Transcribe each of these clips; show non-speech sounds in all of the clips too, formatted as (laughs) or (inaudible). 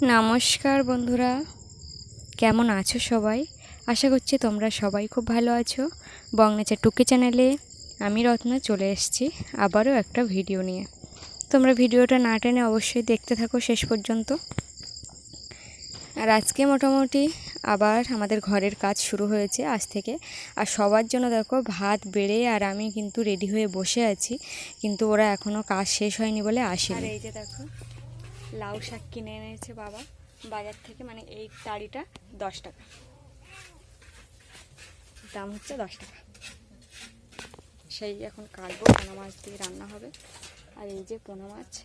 নমস্কার বন্ধুরা। কেমন আছো সবাই? আশা করছি তোমরা সবাই খুব ভালো আছো। বংনেচার টুকি চ্যানেলে আমি রত্না চলে এসেছি আবারও একটা ভিডিও নিয়ে। তোমরা ভিডিওটা না টেনে অবশ্যই দেখতে থাকো শেষ পর্যন্ত। আর আজকে মোটামুটি আবার আমাদের ঘরের কাজ শুরু হয়েছে আজ থেকে। আর সবার জন্য দেখো ভাত, বেড়ে আর আমি কিন্তু রেডি হয়ে বসে আছি। কিন্তু ওরা এখনও কাজ শেষ হয়নি বলে আসেনি। আর এই যে দেখো লাউ শাক কিনে এনেছে বাবা। বাজার থেকে মানে এই তাড়িটা দশ টাকা। দাম হচ্ছে দশ টাকা। সেই এখন কাটবো, পোনা মাছ দিয়ে রান্না হবে। আর এই যে পোনা মাছ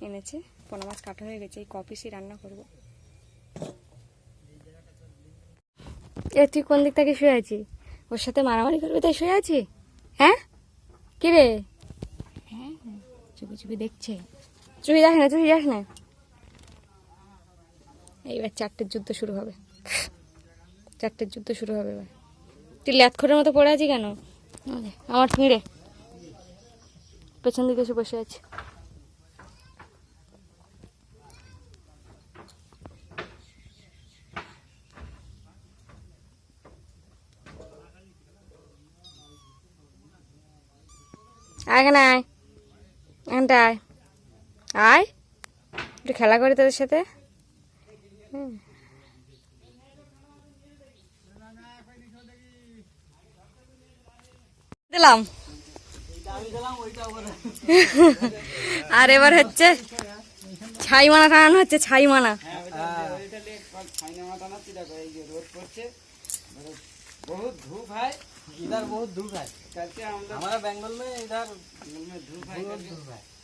এনেছে, পোনা মাছ কাটা হয়ে গেছে, এই কপিসই রান্না করব। এ, তুই কোন দিক থেকে শুয়ে আছি ওর সাথে মারামারি করবি তাই শুয়ে আছি হ্যাঁ? কি রে? হ্যাঁ। চুপি চুপি দেখছে। চুপি যাস না চুপি যাস না। এইবার চারটের যুদ্ধ শুরু হবে। চারটের যুদ্ধ শুরু হবে এবার। তুই ল্যাথখোরের মতো পড়ে আছি কেন? আমার ফিরে। পেছন দিকে এসে বসে আছে। আয় এখানে আয়। আয় আয় একটু খেলা করি তোদের সাথে হুম। দিলাম (laughs) আর এবার হচ্ছে ছাই মানা টানানো হচ্ছে ছাই মানা बहुत धूप है इधर बहुत धूप है करके हम लोग हमारा बंगाल में इधर में धूप है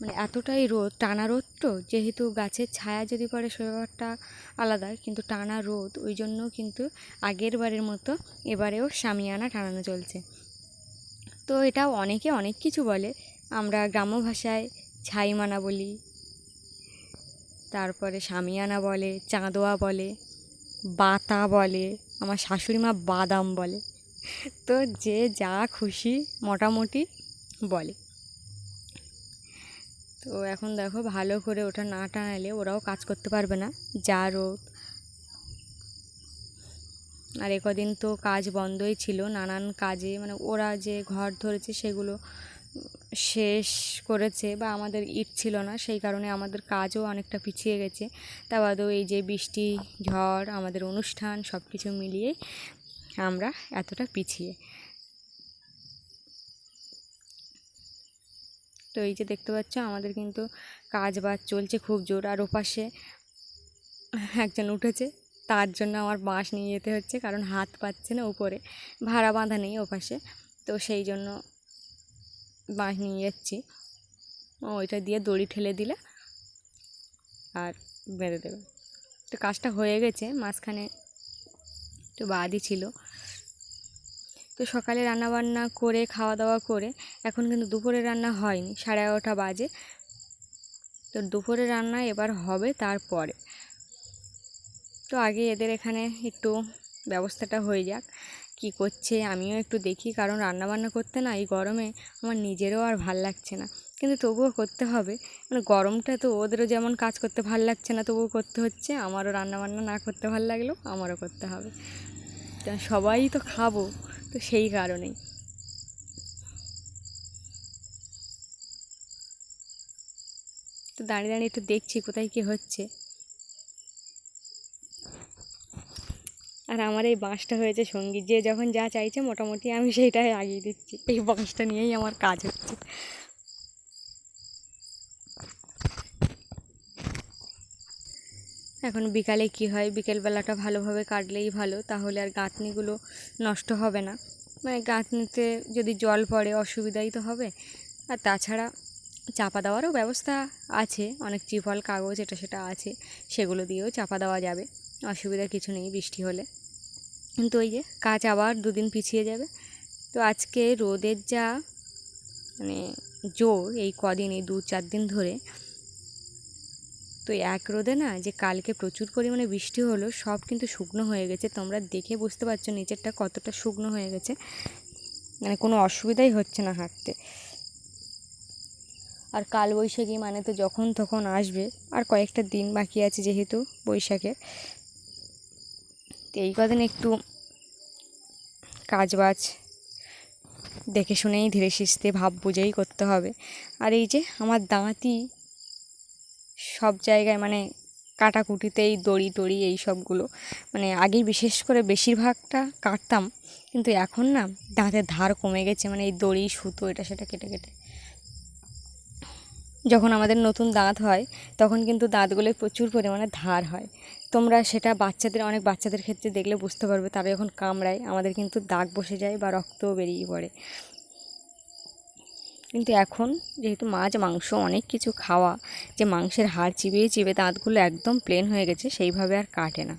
মানে এতটাই রোদ টানা রোদ তো, যেহেতু গাছের ছায়া যদি পড়ে সে ব্যাপারটা আলাদা, কিন্তু টানা রোদ, ওই জন্য কিন্তু আগের বারের মতো এবারেও সামিয়ানা টানানো চলছে। তো এটা অনেকে অনেক কিছু বলে। আমরা গ্রাম্য ভাষায় ছাইমানা বলি, তারপরে সামিয়ানা বলে, চাঁদোয়া বলে, বাতা বলে, আমার শাশুড়ি মা বাদাম বলে। তো যে যা খুশি মোটামুটি বলে। তো এখন দেখো ভালো করে ওটা না টানালে ওরাও কাজ করতে পারবে না। যা রোদ। আর এ কদিন তো কাজ বন্ধই ছিল, নানান কাজে মানে ওরা যে ঘর ধরেছে সেগুলো শেষ করেছে বা আমাদের ইট ছিল না, সেই কারণে আমাদের কাজও অনেকটা পিছিয়ে গেছে। তা বাদেও এই যে বৃষ্টি, ঝড়, আমাদের অনুষ্ঠান সব কিছু মিলিয়ে আমরা এতটা পিছিয়ে। তো এই যে দেখতে পাচ্ছ, আমাদের কিন্তু কাজ বাজ চলছে খুব জোর। আর ওপাশে একজন উঠেছে, তার জন্য আমার বাঁশ নিয়ে যেতে হচ্ছে, কারণ হাত পাচ্ছে না উপরে, ভাড়া বাঁধা নেই ওপাশে। তো সেই জন্য বাঁশ নিয়ে যাচ্ছি। ওইটা দিয়ে দড়ি ঠেলে দিলে আর বেঁধে দেবে। তো কাজটা হয়ে গেছে, মাঝখানে একটু বাদই ছিল। তো সকালে রান্নাবান্না করে খাওয়া দাওয়া করে এখন কিন্তু দুপুরে রান্না হয়নি, সাড়ে এগারোটা বাজে। তো দুপুরে রান্না এবার হবে তারপরে। তো আগে এদের এখানে একটু ব্যবস্থাটা হয়ে যাক, কি করছে আমিও একটু দেখি, কারণ রান্নাবান্না করতে না এই গরমে আমার নিজেরও আর ভালো লাগছে না। কিন্তু তবুও করতে হবে মানে গরমটা তো ওদেরও যেমন কাজ করতে ভালো লাগছে না, তবুও করতে হচ্ছে, আমারও রান্নাবান্না না করতে ভালো লাগলেও আমারও করতে হবে। সবাই তো খাব। তো সেই কারণেই। তো দাঁড়িয়ে দাঁড়িয়ে একটু দেখছি কোথায় কি হচ্ছে। আর আমার এই বাঁশটা হয়েছে সংগীত, যে যখন যা চাইছে মোটামুটি আমি সেইটাই আগিয়ে দিচ্ছি। এই বাঁশটা নিয়েই আমার কাজ হচ্ছে। এখন বিকালে কি হয়? বিকেলবেলাটা ভালোভাবে কাটলেই ভালো, তাহলে আর গাঁথনিগুলো নষ্ট হবে না। মানে গাঁথনিতে যদি জল পড়ে অসুবিধাই তো হবে। আর তাছাড়া চাপা দেওয়ারও ব্যবস্থা আছে, অনেক চিফল কাগজ এটা সেটা আছে, সেগুলো দিয়েও চাপা দেওয়া যাবে অসুবিধা কিছু নেই বৃষ্টি হলে। কিন্তু ওই যে কাজ আবার দুদিন পিছিয়ে যাবে। তো আজকে রোদের যা মানে জোর এই কদিন, এই দু চার দিন ধরে তো এক রোদে না যে কালকে প্রচুর পরিমাণে বৃষ্টি হলো, সব কিন্তু শুকনো হয়ে গেছে। তোমরা দেখে বুঝতে পারছ নিচেরটা কতটা শুকনো হয়ে গেছে। মানে কোনো অসুবিধাই হচ্ছে না হাঁটতে। আর কাল বৈশাখী মানে তো যখন তখন আসবে, আর কয়েকটা দিন বাকি আছে যেহেতু বৈশাখের। তো এই কদিন একটু কাজবাজ দেখে শুনেই ধীরে সুস্থে ভাব বুঝেই করতে হবে। আর এই যে আমার দাঁতই সব জায়গায় মানে কাটাকুটিতে এই দড়ি টড়ি এই সবগুলো। মানে আগে বিশেষ করে বেশিরভাগটা কাটতাম, কিন্তু এখন না দাঁতের ধার কমে গেছে মানে এই দড়ি, সুতো, এটা সেটা কেটে কেটে। যখন আমাদের নতুন দাঁত হয়, তখন কিন্তু দাঁতগুলোয় প্রচুর পরিমাণে ধার হয়। তোমরা সেটা বাচ্চাদের, অনেক বাচ্চাদের ক্ষেত্রে দেখলে বুঝতে পারবে, তারা যখন কামড়ায়, আমাদের কিন্তু দাগ বসে যায় বা রক্তও বেরিয়ে পড়ে। কিন্তু এখন যেহেতু মাছ মাংস, অনেক কিছু খাওয়া, যে মাংসের হাড় চিবিয়ে চিবিয়ে দাঁতগুলো একদম প্লেন হয়ে গেছে, সেইভাবে আর কাটে না।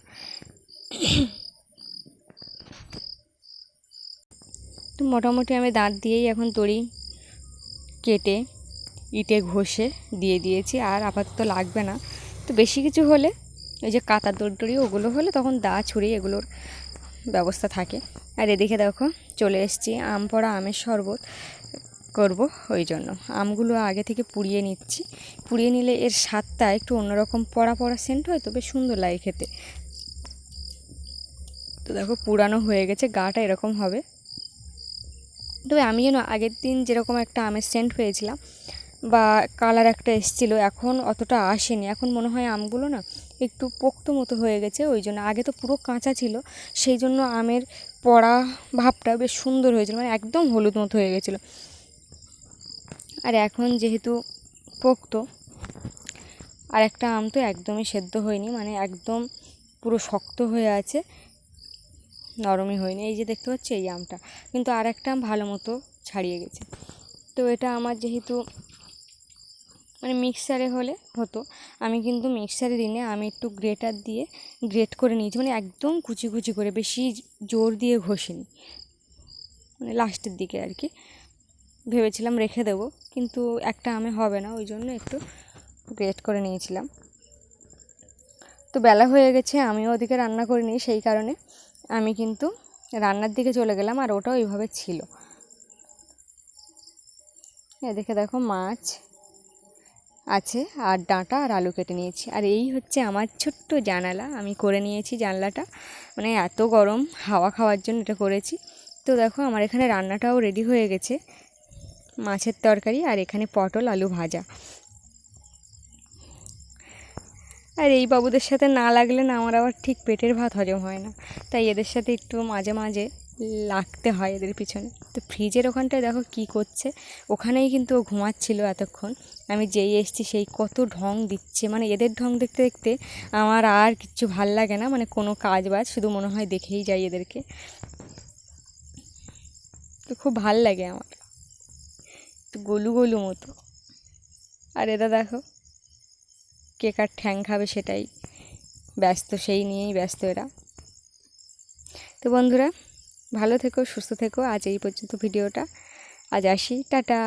তো মোটামুটি আমি দাঁত দিয়েই এখন দড়ি কেটে, ইটে ঘষে দিয়ে দিয়েছি, আর আপাতত লাগবে না। তো বেশি কিছু হলে ওই যে কাতার দড়ি ওগুলো হলে তখন দা ছুরি এগুলোর ব্যবস্থা থাকে। আর এদিকে দেখো, চলে এসেছি, আম পড়া, আমের শরবত। করব ওই জন্য। আমগুলো আগে থেকে পুড়িয়ে নিচ্ছি। পুড়িয়ে নিলে এর স্বাদটা একটু অন্যরকম পড়া পড়া সেন্ট হয়, তো বেশ সুন্দর লাগে খেতে। তো দেখো পুরানো হয়ে গেছে, গাটা এরকম হবে। তবে আমি যেন আগের দিন যেরকম একটা আমের সেন্ট পেয়েছিলাম বা কালার একটা এসেছিল, এখন অতটা আসেনি। এখন মনে হয় আমগুলো না একটু পোক্ত মতো হয়ে গেছে, ওই জন্য। আগে তো পুরো কাঁচা ছিল, সেই জন্য আমের পড়া ভাবটা বেশ সুন্দর হয়েছিল মানে একদম হলুদ মতো হয়ে গেছিল। আর এখন যেহেতু পোক্ত, আর একটা আম তো একদমই সেদ্ধ হয়নি মানে একদম পুরো শক্ত হয়ে আছে, নরমই হয়নি। এই যে দেখতে পাচ্ছি, এই আমটা। কিন্তু আর একটা আম ভালো মতো ছাড়িয়ে গেছে। তো এটা আমার যেহেতু মানে মিক্সারে হলে হতো, আমি কিন্তু মিক্সারে দিনে আমি একটু গ্রেটার দিয়ে গ্রেট করে নিয়েছি মানে একদম কুচি কুচি করে, বেশি জোর দিয়ে ঘষিনি। মানে লাস্টের দিকে আর কি। ভেবেছিলাম রেখে দেবো, কিন্তু একটা আমে হবে না, ওই জন্য একটু গ্রেট করে নিয়েছিলাম। তো বেলা হয়ে গেছে, আমিও ওদিকে রান্না করিনি সেই কারণে। আমি কিন্তু রান্নার দিকে চলে গেলাম, আর ওটাও ওইভাবে ছিল। এদিকে দেখো মাছ আছে, আর ডাঁটা, আর আলু কেটে নিয়েছি। আর এই হচ্ছে আমার ছোট্ট জানালা। আমি করে নিয়েছি জানলাটা। মানে এত গরম, হাওয়া খাওয়ার জন্য এটা করেছি। তো দেখো আমার এখানে রান্নাটাও রেডি হয়ে গেছে। মাছের তরকারি আর এখানে পটল, আলু ভাজা। আর এই বাবুদের সাথে না লাগলে না, আমার আবার ঠিক পেটের ভাত হজম হয় না। তাই এদের সাথে একটু মাঝে মাঝে লাগতে হয় এদের পিছনে। তো ফ্রিজের ওখানটায় দেখো কি করছে। ওখানেই কিন্তু ও ঘুমাচ্ছিল এতক্ষণ। আমি যেই এসছি সেই কত ঢং দিচ্ছে। মানে এদের ঢং দেখতে দেখতে আমার আর কিচ্ছু ভালো লাগে না। মানে কোনো কাজ বাজ শুধু মনে হয় দেখেই যাই এদেরকে। তো খুব ভালো লাগে আমার। একটু গলু গলু মতো। আর এরা দেখো, কে কার ঠ্যাং খাবে সেটাই। ব্যস্ত সেই নিয়েই ব্যস্ত এরা। তো বন্ধুরা, ভালো থেকো, সুস্থ থেকো। আজ এই পর্যন্ত ভিডিওটা। আজ আসি। টাটা।